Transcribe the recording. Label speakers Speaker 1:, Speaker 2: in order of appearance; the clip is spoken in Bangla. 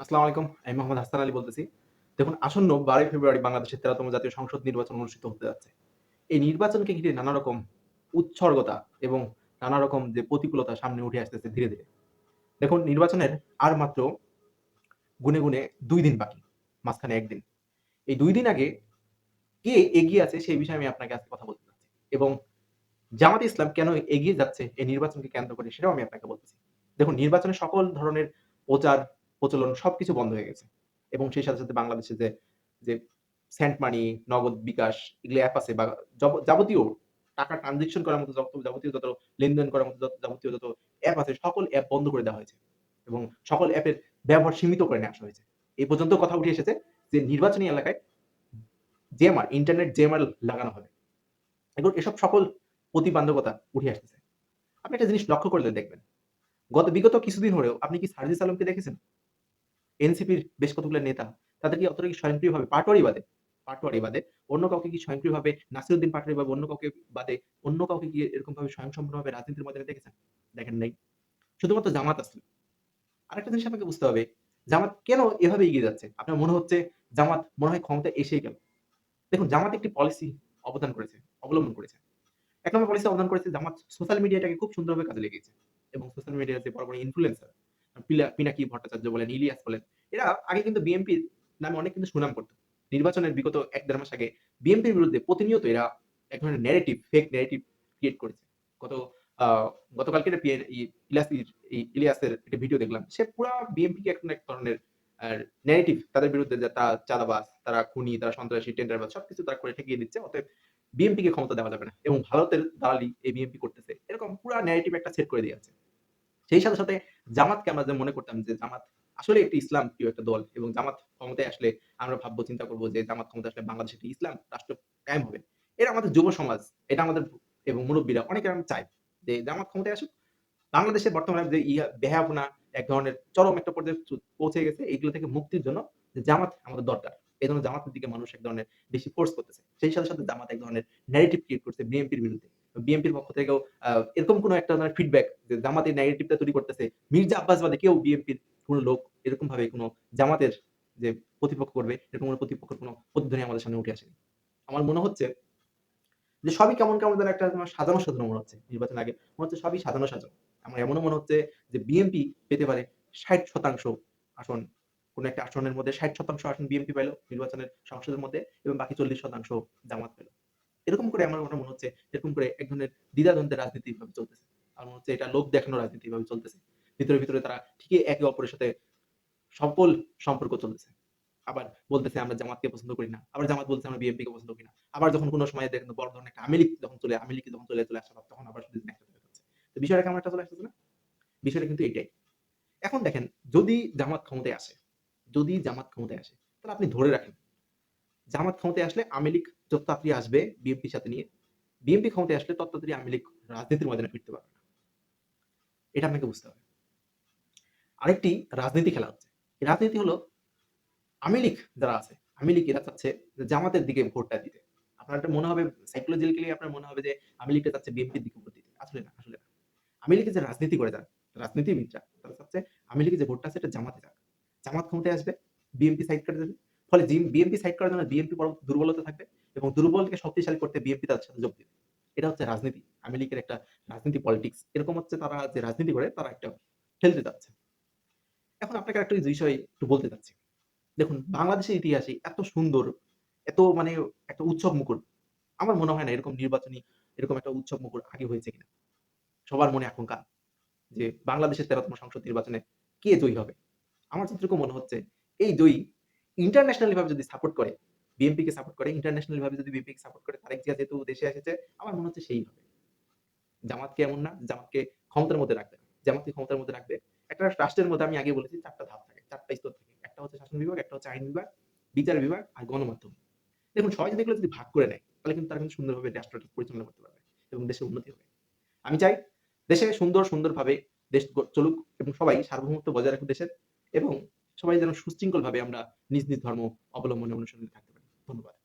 Speaker 1: আসসালামু আলাইকুম। আমি মোহাম্মদ হাসান আলী বলতেছি। দেখুন আসন্ন ১২ই ফেব্রুয়ারি বাংলাদেশের ১৩তম জাতীয় সংসদ নির্বাচন অনুষ্ঠিত হতে যাচ্ছে। এই নির্বাচনকে ঘিরে নানা রকম উৎসর্গতা এবং নানা রকম যে প্রতিকূলতা সামনে উঠে আসতেছে ধীরে, ধীরে। দেখুন নির্বাচনের আর মাত্র গুনে, গুনে ২ দিন বাকি। মাঝখানে একদিন এই দুই দিন আগে কে এগিয়ে আছে সেই বিষয়ে আমি আপনাকে আজকে কথা বলতে চাচ্ছি। এবং জামাত ইসলাম কেন এগিয়ে যাচ্ছে এই নির্বাচনকে কেন্দ্র করে সেটাও আমি আপনাকে বলতেছি। দেখুন নির্বাচনে সকল ধরনের প্রচার, প্রচলন সবকিছু বন্ধ হয়ে গেছে। এবং সেই সাথে, সাথে বাংলাদেশে যে, যে সেন্ট মানি, নগদ বিকাশ এগুলো অ্যাপ আছে বা যাবতীয় টাকা ট্রান্সেকশন করার মতো যত যাবতীয় যত লেনদেন করার মতো যত যাবতীয় যত অ্যাপ আছে সকল অ্যাপ বন্ধ করে দেওয়া হয়েছে। এবং সকল অ্যাপের ব্যবহার সীমিত করে আসা হয়েছে। এই পর্যন্ত কথা উঠে এসেছে যে নির্বাচনী এলাকায় জেএমআর, ইন্টারনেট জেএমআর লাগানো হবে। এবং এসব সকল প্রতিবন্ধকতা উঠে আসতেছে। আপনি একটা জিনিস লক্ষ্য করলে দেখবেন। গত বিগত কিছুদিন হলেও আপনি কি সার্জিস আলমকে দেখেছেন? এনসিপির বেশ কতগুলো নেতা তাদের কি অতটা কি স্বয়ংক্রিয়ভাবে পাটোয়ারি বাদে, পাটোয়ারি বাদে অন্য কাউকে কি স্বয়ংক্রিয়ভাবে নাসিরউদ্দিন পাটোয়ারি বা অন্য কাউকে বাদে অন্য কাউকে কি এরকমভাবে স্বয়ংসম্পূর্ণভাবে রাজনীতির ময়দানে দেখেছেন? দেখেন নাই। শুধুমাত্র জামাত আছে। আরেকটা জিনিস আপনাকে বুঝতে হবে, জামাত কেন এভাবে এগিয়ে যাচ্ছে? আপনার মনে হচ্ছে জামাত মনে হয় ক্ষমতা এসেই গেল। দেখুন জামাত একটি পলিসি অবদান করেছে, অবলম্বন করেছে। ১ নম্বর পলিসি অবদান করেছে জামাত সোশ্যাল মিডিয়াটাকে খুব সুন্দরভাবে কাজে লেগেছে এবং সোশ্যাল মিডিয়ার যে বড়, বড় ইনফ্লুয়েন্সার পিনাকি ভট্টাচার্য বলেন, ইলিয়াস বলেন, এরা আগে কিন্তু বিএনপির নামে অনেক কিন্তু সুনাম করত। নির্বাচনের বিগত ১-১.৫ মাস আগে বিএনপির বিরুদ্ধে প্রতিনিয়ত এরা এক ধরনের ন্যারেটিভ, ফেক ন্যারেটিভ ক্রিয়েট করেছে। গত গতকালকে ইলিয়াসির ইলিয়াসের একটা ভিডিও দেখলাম। সে পুরা বিএনপিকে এখন এক ধরনের ন্যারেটিভ তাদের বিরুদ্ধে তারা চাঁদাবাজ, তারা খুনি, তারা সন্ত্রাসী, টেন্ডারবাজ সবকিছু তারা করে ঠেকিয়ে দিচ্ছে। অতএব বিএনপিকে ক্ষমতা দেওয়া যাবে না। এবং ভারতের দালালি এই বিএনপি করতেছে। এরকম পুরা ন্যারেটিভ একটা সেট করে দিয়েছে। সেই সাথে, সাথে জামাতকে আমরা যে মনে করতাম যে জামাত আসলে একটি ইসলাম প্রিয় একটা দল এবং জামাত ক্ষমতায় আসলে আমরা ভাববো চিন্তা করব যে জামাত ক্ষমতায় আসলে বাংলাদেশে একটি ইসলাম রাষ্ট্র কায়েম হবে। এটা আমাদের যুব সমাজ, এটা আমাদের এবং মুরব্বীরা অনেকে আমি চাই যে জামাত ক্ষমতায় আসুক। বাংলাদেশের বর্তমানে যে ইয়া বেহায়াপনা এক ধরনের চরম একটা পর্যায়ে পৌঁছে গেছে। এগুলো থেকে মুক্তির জন্য জামাত আমাদের দরকার। এজন্য জামাতের দিকে মানুষ এক ধরনের বেশি ফোর্স করতেছে। সেই সাথে, সাথে জামাত এক ধরনের ন্যারেটিভ ক্রিয়েট করছে বিএনপির বিরুদ্ধে। বিএনপির পক্ষ থেকেও এরকম কোন একটা ফিডব্যাক যে জামাত এই ন্যারেটিভটা তৈরি করতেছে। মির্জা আব্বাস বাদে কেউ বিএনপির কোন লোক এরকমভাবে কোন জামাতের যে প্রতিপক্ষ করবে এরকম কোন প্রতিপক্ষের কোন প্রতিধ্বনি আমাদের সামনে উঠে আসেনি। আমার মনে হচ্ছে যে সবই কেমন, কেমন যেন একটা সাজানো, সাজানো মনে হচ্ছে। নির্বাচন আগে মনে হচ্ছে সবই সাজানো, সাজানো। আমার এমনও মনে হচ্ছে যে বিএনপি পেতে পারে ৬০% আসন। কোন একটা আসনের মধ্যে ৬০% আসন বিএনপি পাইল নির্বাচনের সংসদের মধ্যে এবং বাকি ৪০% জামাত পেল। এরকম করে আমার মনে মনে হচ্ছে এরকম করে এক ধরনের দ্বিধাদ্বন্দ্বের রাজনীতি এভাবে চলতেছে। আমার মনে হচ্ছে এটা লোক দেখানো রাজনীতি এভাবে চলতেছে। ভিতরে, ভিতরে তারা ঠিকই একে অপরের সাথে সকল সম্পর্ক চলতেছে। আবার বলতেছে আমরা জামাতকে পছন্দ করি না। আবার জামাত বলছে আমরা বিএনপিকে পছন্দ করি না। আবার যখন কোন সময় দেখেন বড় ধরনের একটা আওয়ামী লীগ যখন চলে আওয়ামী লীগ যখন চলে, চলে আসে তখন আবার শুধু একসাথে যাচ্ছে। তো বিষয়টা কেমন একটা চলে আসতেছে না? বিষয়টা কিন্তু এটাই। এখন দেখেন যদি জামাত ক্ষমতায় আসে, যদি জামাত ক্ষমতায় আসে তাহলে আপনি ধরে রাখেন। জামাত ক্ষমতায় আসলে আওয়ামী লীগ যত আসবে বিএনপির সাথে নিয়ে, বিএনপি ক্ষমতায় আসলে তত তাড়াতাড়ি আওয়ামী লীগ রাজনীতির ময়দানে ফিরতে পারবে না। এটা আপনাকে বুঝতে হবে। আরেকটি রাজনীতি খেলা হচ্ছে। রাজনীতি হলো আওয়ামী লীগ যারা আছে, আওয়ামী লীগ এরা চাচ্ছে জামাতের দিকে ভোটটা দিতে। আপনার মনে হবে সাইকোলজিক্যালি আপনার মনে হবে যে আওয়ামী লীগটা চাচ্ছে বিএনপির দিকে ভোট দিতে। আসলে না, আসলে না। আওয়ামী লীগের যে রাজনীতি করে যারা, রাজনীতিবিদরা তারা চাচ্ছে আওয়ামী লীগের যে ভোটটা আছে এটা জামাতে যাক। জামাত ক্ষমতায় আসবে, বিএনপি সাইড করে দেবে। ফলে বিএনপি সাইড করার জন্য বিএনপি দুর্বলতা থাকবে এবং দুর্বলকে শক্তিশালী করতে বিএনপি তাদের সাথে যোগ দিবে। এটা হচ্ছে রাজনীতি। আওয়ামী লীগের একটা রাজনীতি পলিটিক্স। এরকম হচ্ছে তারা যে রাজনীতি করে তারা একটা খেলতে চাচ্ছে। এখন আপনাকে একটা বিষয় একটু বলতে চাচ্ছি। দেখুন বাংলাদেশের ইতিহাসে এত সুন্দর, এত মানে একটা উৎসব মুখর আমার মনে হয় না এরকম নির্বাচনী এরকম একটা উৎসব মুখর আগে হয়েছে কিনা। সবার মনে আকাঙ্ক্ষা যে বাংলাদেশের ১৩তম সংসদ নির্বাচনে কে জয়ী হবে? আমার যতটুকু মনে হচ্ছে এই জয়ী ইন্টারন্যাশনালি ভাবে যদি সাপোর্ট করে, বিএনপিকে সাপোর্ট করে, ইন্টারন্যাশনালি ভাবে যদি বিএনপিকে সাপোর্ট করে তারেক জিয়া যেহেতু দেশে এসেছে আমার মনে হচ্ছে সেই হবে। জামাতকে এমন না, জামাতকে ক্ষমতার মধ্যে রাখবে জামাতকে ক্ষমতার মধ্যে রাখবে। একটা রাষ্ট্রের মধ্যে আমি আগে বলেছি ৪ টা ধাপ থাকে, ৪ টা স্তর থাকে। একটা হচ্ছে শাসন বিভাগ, একটা হচ্ছে আইন বিভাগ, বিচার বিভাগ আর গণমাধ্যম। দেখুন সবাই যদি এগুলো যদি ভাগ করে নেয় তাহলে কিন্তু তারা কিন্তু সুন্দরভাবে রাষ্ট্রটা পরিচালনা করতে পারবে এবং দেশের উন্নতি হবে। আমি চাই দেশে সুন্দর, সুন্দরভাবে দেশ চলুক এবং সবাই সার্বভৌমত্ব বজায় রাখুক দেশের এবং সবাই যেন সুশৃঙ্খলভাবে আমরা নিজ, নিজ ধর্ম অবলম্বনে অনুসরণে থাকতে পারি। ধন্যবাদ।